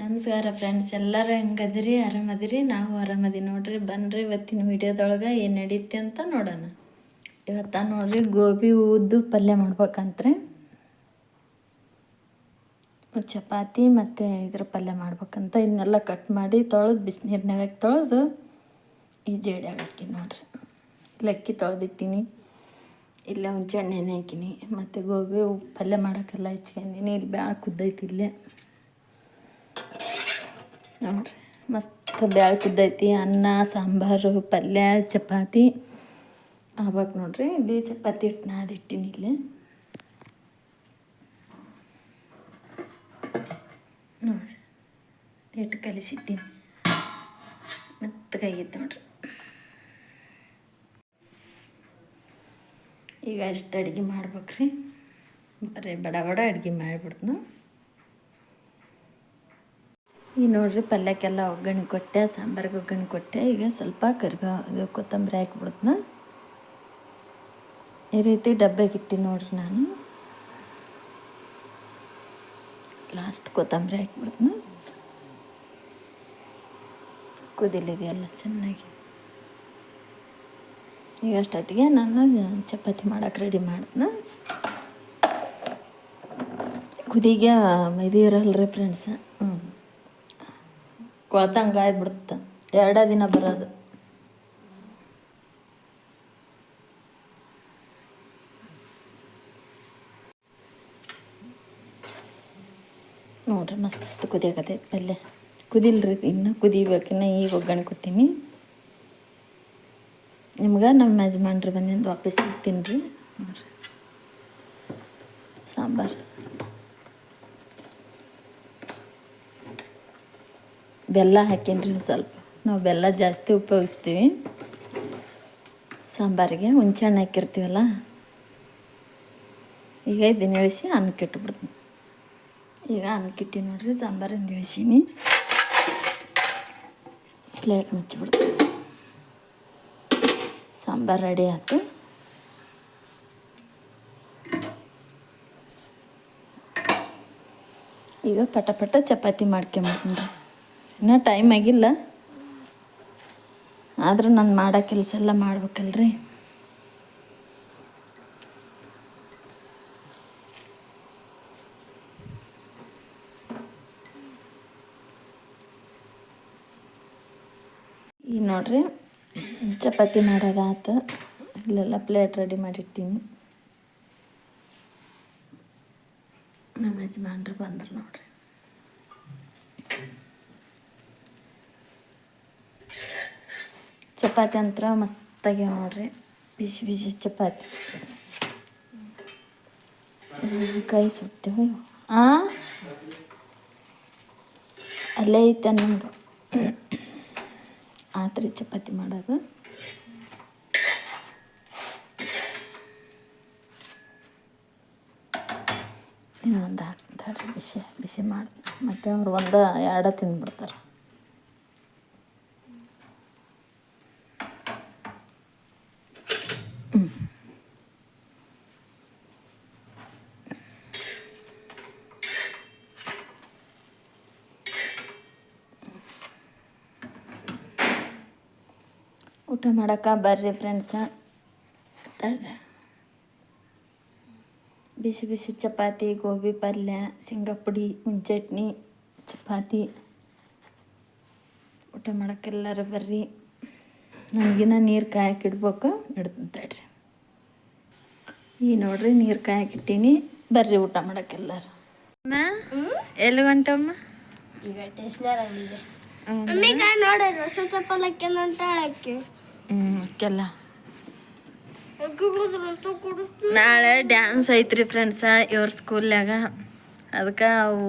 ನಮಸ್ಕಾರ ಫ್ರೆಂಡ್ಸ್ ಎಲ್ಲರೂ ಹೆಂಗದಿರಿ? ಆರಾಮದಿರಿ? ನಾವು ಆರಾಮದಿ ನೋಡ್ರಿ, ಬನ್ರಿ ಇವತ್ತಿನ ವಿಡಿಯೋದೊಳಗೆ ಏನು ನಡೀತೆ ಅಂತ ನೋಡೋಣ. ಇವತ್ತ ನೋಡ್ರಿ ಗೋಬಿ ಉದ್ದು ಪಲ್ಯ ಮಾಡ್ಬೇಕಂತ್ರಿ. ಚಪಾತಿ ಮತ್ತು ಇದ್ರ ಪಲ್ಯ ಮಾಡ್ಬೇಕಂತ ಇದನ್ನೆಲ್ಲ ಕಟ್ ಮಾಡಿ ತೊಳೆದು, ಬಿಸಿನೀರ್ನಾಗ ಹಾಕಿ ತೊಳೆದು ಈ ಜೇಡ್ಯಾಗ ಹಾಕಿ ನೋಡ್ರಿ. ಇಲ್ಲಿ ಅಕ್ಕಿ ತೊಳೆದಿಟ್ಟಿನಿ. ಇಲ್ಲ ಹುಂಚೆಣ್ಣೆನೇ ಹಾಕಿನಿ. ಮತ್ತು ಗೋಬಿ ಪಲ್ಯ ಮಾಡೋಕ್ಕೆಲ್ಲ ಹೆಚ್ಕೊಂಡಿನಿ. ಇಲ್ಲಿ ಬ್ಯಾಳ ಕುದ್ದೈತಿ ಇಲ್ಲೇ. ನೋಡ್ರಿ ಮಸ್ತ್ ಬ್ಯಾಳೆ ಕುದ್ದೈತಿ, ಅನ್ನ, ಸಾಂಬಾರು, ಪಲ್ಯ, ಚಪಾತಿ. ಆಗ್ಬೇಕು ನೋಡ್ರಿ ಇಲ್ಲಿ ಚಪಾತಿ ಹಿಟ್ಟು ನಾದಿಟ್ಟಿನಿ ಇಲ್ಲಿ. ನೋಡ್ರಿ ಹಿಟ್ಟು ಕಲಿಸಿಟ್ಟಿನಿ ಕೈಗಿತ್ತು ನೋಡ್ರಿ. ಈಗ ಅಷ್ಟು ಅಡುಗೆ ಮಾಡ್ಬೇಕ್ರಿ. ಬರೀ ಬಡ ಬಡ ಅಡುಗೆ ಮಾಡಿಬಿಡ್ತು ಈಗ ನೋಡ್ರಿ ಪಲ್ಯಕ್ಕೆಲ್ಲ ಒಗ್ಗರಣೆ ಕೊಟ್ಟೆ, ಸಾಂಬಾರಿಗೆ ಒಗ್ಗರಣೆ ಕೊಟ್ಟೆ. ಈಗ ಸ್ವಲ್ಪ ಕರಿಬೇವು ಇದು ಕೊತ್ತಂಬರಿ ಹಾಕ್ಬಿಡ್ತನ. ಈ ರೀತಿ ಡಬ್ಬೆಗೆ ಇಟ್ಟಿ ನೋಡ್ರಿ ನಾನು. ಲಾಸ್ಟ್ ಕೊತ್ತಂಬರಿ ಹಾಕ್ಬಿಡ್ತನ. ಕುದಿಲಿದೆಯಲ್ಲ ಚೆನ್ನಾಗಿ. ಈಗ ಅಷ್ಟೊತ್ತಿಗೆ ನಾನು ಚಪಾತಿ ಮಾಡಕ್ಕೆ ರೆಡಿ ಮಾಡ್ತನ. ಕುದಿಗೆ ಇದು ಇರಲ್ರಿ ಫ್ರೆಂಡ್ಸ ಹ್ಞೂ ಕೊಳ್ತಂಗೆ ಆಗ್ಬಿಡುತ್ತೆ. ಎರಡೇ ದಿನ ಬರೋದು. ನೋಡ್ರಿ, ಮಸ್ತ್ ಕುದಿಯಾಕತೆ. ಪಲ್ಯ. ಕುದಿಲ್ರಿ, ಇನ್ನು ಕುದಿಬೇಕು. ಇನ್ನು ಈಗ ಒಗ್ಗರಣೆ ಕೊಡ್ತೀನಿ. ನಿಮ್ಗೆ ನಮ್ಮ ಯಜಮಾನ್ರಿ ಬಂದಿಂದ ವಾಪಸ್ ಸಿಗ್ತೀನಿ ರೀ ಸಾಂಬಾರು. ಬೆಲ್ಲ ಹಾಕೀನಿ ಸ್ವಲ್ಪ. ನಾವು ಬೆಲ್ಲ ಜಾಸ್ತಿ ಉಪಯೋಗಿಸ್ತೀವಿ. ಸಾಂಬಾರಿಗೆ ಹುಂಚೆಹಣ್ಣು ಹಾಕಿರ್ತೀವಲ್ಲ? ಈಗ ಇದನ್ನ ಇಳಿಸಿ ಅನ್ನಕ್ಕೆ ಈಗ ಅನ್ನಕ್ಕೆ ಇಟ್ಟಿ ನೋಡ್ರಿ, ಸಾಂಬಾರಿಂದ ಇಳಿಸೀನಿ. ಪ್ಲೇಟ್ ಮುಚ್ಚಿಬಿಡ್ತೀನಿ. ಸಾಂಬಾರು ರೆಡಿ ಆಯ್ತು ಈಗ ಪಟ ಪಟ ಚಪಾತಿ ಮಾಡ್ಕೊಂಬಿಡ್ತೀನಿ. ಇನ್ನೂ ಟೈಮ್ ಆಗಿಲ್ಲ. ಆದರೂ ನಾನು ಮಾಡೋ ಕೆಲಸ ಎಲ್ಲ ಮಾಡ್ಬೇಕಲ್ರಿ? ಈಗ ನೋಡ್ರಿ, ಚಪಾತಿ ಮಾಡೋದಾತು ಇಲ್ಲೆಲ್ಲ ಪ್ಲೇಟ್ ರೆಡಿ ಮಾಡಿಟ್ಟಿನಿ. ನಮ್ಮ ಯಜಮಾನ್ರು ಬಂದರು ನೋಡ್ರಿ. ಚಪಾತಿ ಅಂತರ ಮಸ್ತಾಗಿ ನೋಡ್ರಿ. ಬಿಸಿ ಬಿಸಿ ಚಪಾತಿ. ಕೈ ಸುಡ್ತೇವೆ ಆ? ಅಲ್ಲೇ ಐತೆ ನೋಡು ಥರ ಚಪಾತಿ ಮಾಡೋದು. ಇನ್ನೊಂದು ಹಾಕ್ತಾರೆ. ಬಿಸಿ ಬಿಸಿ ಮಾಡಿ ಮತ್ತು ಅವ್ರು ಒಂದು ಎರಡು ತಿಂದ್ಬಿಡ್ತಾರೆ. ಊಟ ಮಾಡಕ್ಕೆ ಬರ್ರಿ ಫ್ರೆಂಡ್ಸ ಬಿಸಿ ಬಿಸಿ ಚಪಾತಿ ಗೋಬಿ ಪಲ್ಯ ಶೇಂಗಾ ಪುಡಿ ಚಟ್ನಿ ಚಪಾತಿ. ಊಟ ಮಾಡೋಕ್ಕೆಲ್ಲರೂ ಬರ್ರಿ. ನನಗಿನ್ನ ನೀರು ಕಾಯಕ್ಕಿಡ್ಬೇಕು ತಡ್ರಿ ಈ ನೋಡ್ರಿ ನೀರು ಕಾಯಕ್ಕಿಟ್ಟೀನಿ ಬರ್ರಿ ಊಟ ಮಾಡಕ್ಕೆಲ್ಲರು ಎಲ್ಲಿ ಗಂಟಮ್ಮ ಈಗ ಟೇಸ್ಟ್ ಅಂಗಡಿಗೆ ಅಮ್ಮಿಗ ನೋಡ ಹೊಸ ಚಪ್ಪಲ್ ಹಾಕ್ಯಾನ ಅಂತ ಹೇಳಕ್ಕೆ. ನಾಳೆ ಡ್ಯಾನ್ಸ್ ಐತ್ರಿ ಫ್ರೆಂಡ್ಸ ಇವ್ರ ಸ್ಕೂಲ್ನಾಗ ಅದಕ್ಕೆ ಅವು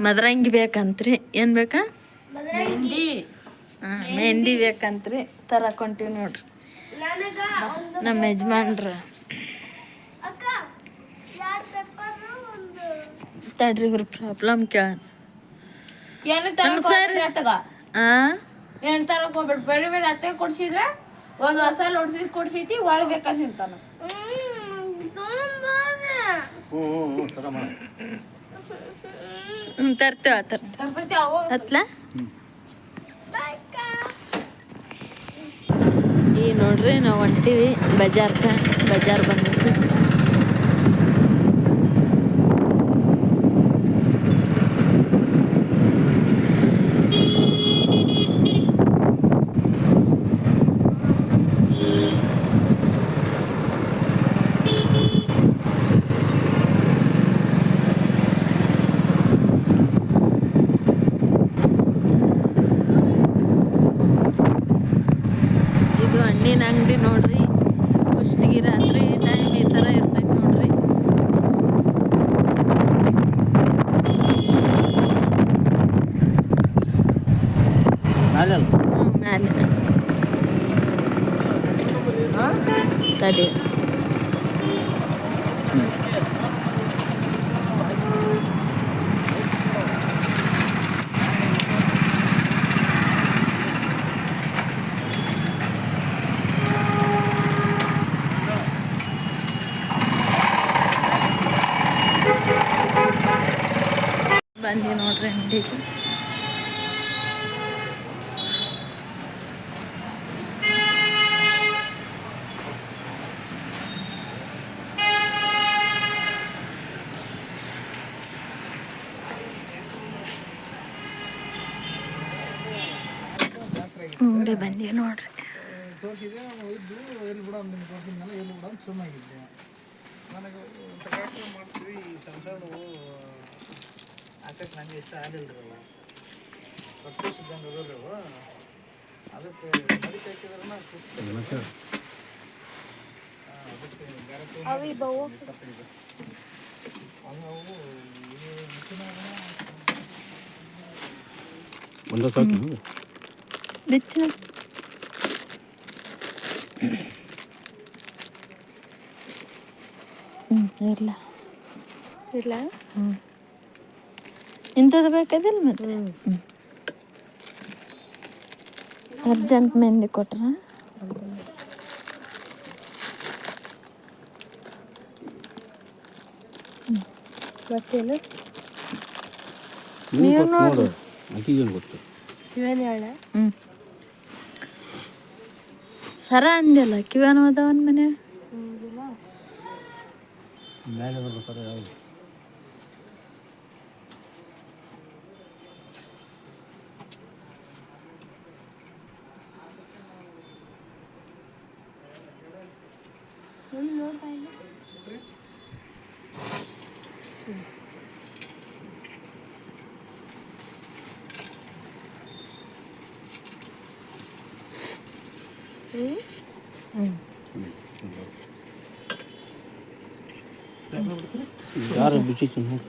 ಮದರಂಗಿ ಬೇಕಂತ್ರಿ. ಏನು ಬೇಕಾ? ಮೆಹಂದಿ ಹಾಂ ಮೆಹಂದಿ ಬೇಕಂತ್ರಿ. ತರಕೊಂತೀವಿ ನೋಡ್ರಿ. ನನಗ ನಮ್ಮ ಯಜಮಾನ್ರ. ತಡ್ರಿ ಇವ್ರ ಪ್ರಾಬ್ಲಮ್ ಕೇಳ ಏನು ತರಕ್ ಹೋಗ್ಬಿಟ್ಟು ಬೇರೆ ಬೇರೆ ಅತ್ತೆ ಕೊಡ್ಸಿದ್ರೆ ಒಂದ್ ಹೊಸ ಲೊಡ್ಸಿಸ್ ಕೊಡ್ಸೈತಿ ಒಳ ಬೇಕಂತ ನಿಂತಾನ ತರ್ತೇವ ತರ್ತೇವೆ. ಹತ್ಲ? ಈ ನೋಡ್ರಿ ನಾವು ಹೊಂಟಿವಿ ಬಜಾರ್ಕ ಬಜಾರ್ ಬಂದೈತಿ ಇದು ಹಣ್ಣಿನ ಅಂಗಡಿ ನೋಡ್ರಿ ಕುಷ್ಟಗಿ ರಾತ್ರಿ ಟೈಮ್ ಈ ಥರ ಇರ್ತೈತೆ ನೋಡ್ರಿ ನಾಳೆ ಅಲ್ಲ ಹ್ಞೂ ಮ್ಯಾಲೆ ತಡಿ ಬಂದಿ ನೋಡ್ರಿ ಅಂಗಡಿಗೆ ಅಂಗಡಿ ಬಂದಿ ನೋಡ್ರಿ. ತೋರಿಸಿದೆ ಎಲ್ಲಿ ಬಿಡ ಎಲ್ಲಿ ಬಿಡ ಅಂತ ನನಗೆ ಮಾಡ್ತೀವಿ ಇಷ್ಟ ಅದಕ್ಕೆ ಬೇರೆ ಸಾಕು ಬಿಚ್ಚ ಹ್ಞೂ ಇರಲ್ಲ ಇಲ್ಲ ಹ್ಞೂ ಇಂಥದ್ದು ಬೇಕಾದಿಲ್ಲ ಮತ್ತೆ ಹ್ಞೂ ಅರ್ಜೆಂಟ್ ಮೆಹಂದಿ ಕೊಟ್ರ ಮತ್ತೇನು ನೀವು ನೋಡಿ ನೋಡು ಆಕಿಗೇನು ಗೊತ್ತು ಇವೇನು ಹೇಳ ಹ್ಞೂ ಸರ ಅಂದಿಲ್ಲ ಕಿವೇನು ಅದಾವನ್ ಮನೆ? ಯಾರು ಬಿಚ್ಚಿ ನೋಡಿ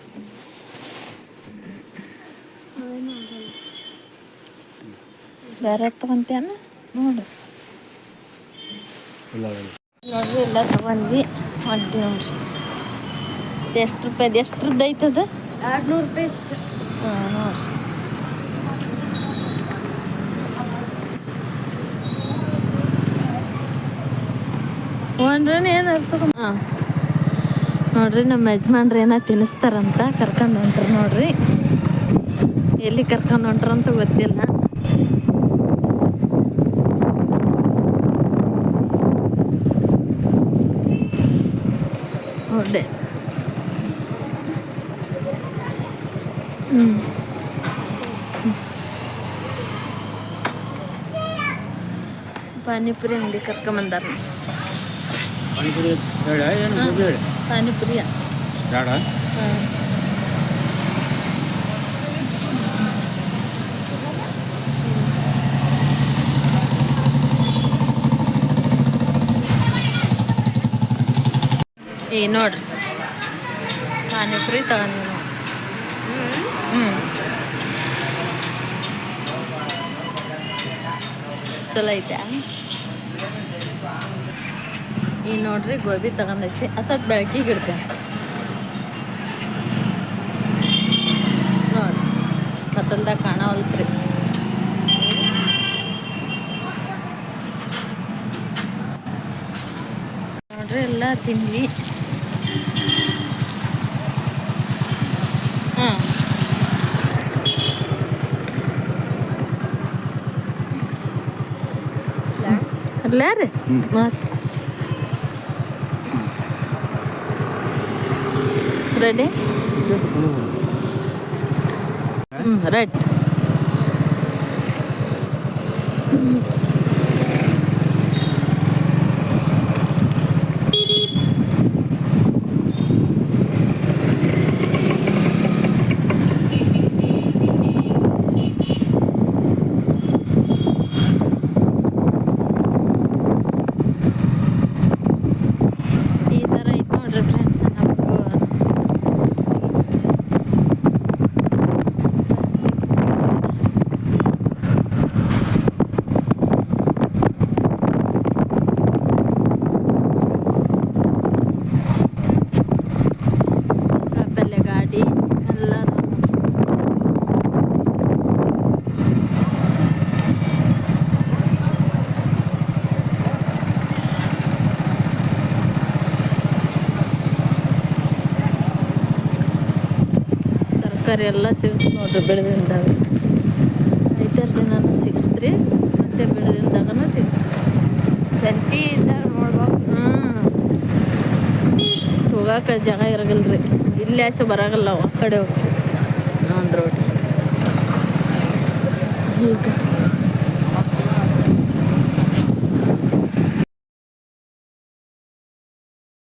ಬೇರೆ ತಗೊಂತೇನ ನೋಡು ನೋಡ್ರಿ ಎಲ್ಲ ತಗೊಂಡ್ವಿ ಹೊಂಟಿ ನೋಡ್ರಿ ಎಷ್ಟು ರೂಪಾಯ್ದು ಎಷ್ಟ್ರದ್ದು ಐತದ ಎರಡು ನೂರು ರೂಪಾಯಿ ಇಷ್ಟು ಹಾಂ ನೋಡ್ರಿ ತೊಗೊಂಡ್ರೇನೆ ಏನಾರು ತಗೊಂಡ್ ಹಾಂ. ನೋಡ್ರಿ, ನಮ್ಮ ಯಜಮಾನ್ರು ಏನೋ ತಿನ್ನಿಸ್ತಾರಂತ ಕರ್ಕೊಂಡು ಹೊಂಟ್ರು ನೋಡ್ರಿ. ಎಲ್ಲಿ ಕರ್ಕೊಂಡು ಹೊಂಟ್ರಂತ ಗೊತ್ತಿಲ್ಲ. ನೋಡ್ರಿ ಹ್ಞೂ ಪಾನಿಪುರಿ ಅಂಗಡಿ ಕರ್ಕೊಂಬಂದಾರ ಪಾನಿಪುರಿ ಬೇಡ ಏನು ಗೋಬಿ ಪಾನಿಪುರಿಯ ಬೇಡ? ಏ ನೋಡ್ರಿ. ಪಾನಿಪುರಿ ತಗೊಂಡು ಹ್ಞೂ ಚಲೋ ಐತೆ ಈ ನೋಡ್ರಿ ಗೋಬಿ ತಗೊಂಡೈತಿ. ಅಥತ್ ಬೆಳಕಿಗೆ ಇಡ್ತೇನೆ. ನೋಡ್ರಿ ಕತ್ತಲ್ದಾಗ ಕಾಣವಲ್ತ್ರಿ. ನೋಡ್ರಿ ಎಲ್ಲ ತಿನ್ವಿ ಹಾಂ ಅಲ್ಲ ರೀ? ಮತ್ತೆ ರೆಡಿ ಹ್ಞೂ ರೈಟ್ ಈ ಥರ ಐತೆ ನೋಡ್ರಿ ಫ್ರೆಂಡ್ಸ್ ನಮಗೂ ಪಲ್ಯ ಗಾಡಿ ಎಲ್ಲ ತರಕಾರಿ ಎಲ್ಲ ಸಿಗುತ್ತೆ ನೋಡ್ರಿ ಬೆಳೆದಿಂದಾಗ ರೈತರ ದಿನನೂ ಸಿಗುತ್ತೆ ರೀ ಮತ್ತೆ ಬೆಳೆದಿಂದಾಗನೂ ಸಿಗುತ್ತೆ ಸಂತಿ ಇದ್ದಾಗ ನೋಡ್ಬೇಕು ಹ್ಞೂ ಹೋಗಾಕ ಜಾಗ ಇರಗಲ್ಲ ರೀ ಇಲ್ಲಿ ಆಸೆ ಬರಾಗಲ್ಲ ಆ ಕಡೆ ಹೋಗಿ ಒಂದು ರೋಡ್ ಈಗ